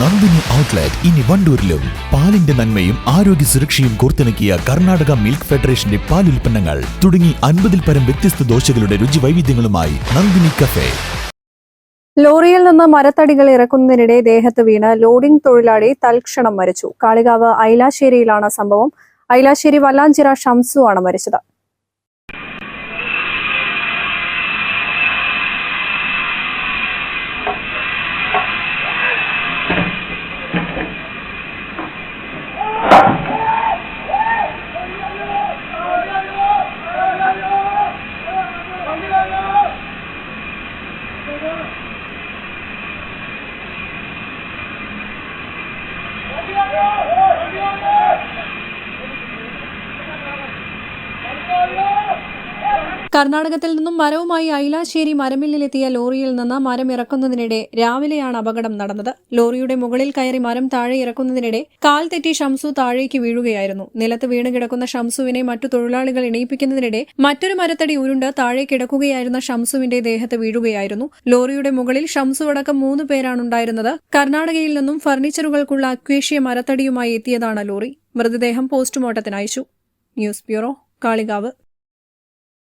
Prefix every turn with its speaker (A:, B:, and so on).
A: Nandini outlet ഇനി വണ്ടൂരിലും. പാലിന്റെ നന്മയും ആരോഗ്യ സുരക്ഷയും കോർത്തിണക്കിയ കർണാടക മിൽക്ക് ഫെഡറേഷന്റെ പാൽ ഉൽപ്പന്നങ്ങൾ തുടങ്ങി അൻപതിൽ പരം വ്യത്യസ്ത ദോശകളുടെ രുചി വൈവിധ്യങ്ങളുമായി നന്ദിനി കഫേ.
B: ലോറിയിൽ നിന്ന് മരത്തടികൾ ഇറക്കുന്നതിനിടെ ദേഹത്ത് വീണ് ലോഡിംഗ് തൊഴിലാളി തൽക്ഷണം മരിച്ചു. കാളികാവ് ഐലാശ്ശേരിയിലാണ് സംഭവം. ഐലാശ്ശേരി വല്ലാഞ്ചിറ ഷംസു ആണ് മരിച്ചത്. Thank you. കർണാടകത്തിൽ നിന്നും മരവുമായി ഐലാശ്ശേരി മരമില്ലിലെത്തിയ ലോറിയിൽ നിന്ന് മരം ഇറക്കുന്നതിനിടെ രാവിലെയാണ് അപകടം നടന്നത്. ലോറിയുടെ മുകളിൽ കയറി മരം താഴെ ഇറക്കുന്നതിനിടെ കാൽ തെറ്റി ഷംസു താഴേക്ക് വീഴുകയായിരുന്നു. നിലത്ത് വീണ് കിടക്കുന്ന ഷംസുവിനെ മറ്റു തൊഴിലാളികൾ ഇണയിപ്പിക്കുന്നതിനിടെ മറ്റൊരു മരത്തടി ഉരുണ്ട് താഴെ കിടക്കുകയായിരുന്ന ഷംസുവിന്റെ ദേഹത്ത് വീഴുകയായിരുന്നു. ലോറിയുടെ മുകളിൽ ഷംസു അടക്കം മൂന്ന് പേരാണുണ്ടായിരുന്നത്. കർണാടകയിൽ നിന്നും ഫർണിച്ചറുകൾക്കുള്ള അക്വേഷ്യ മരത്തടിയുമായി എത്തിയതാണ് ലോറി. മൃതദേഹം പോസ്റ്റ്മോർട്ടത്തിന് അയച്ചു news bureau Kalikavu.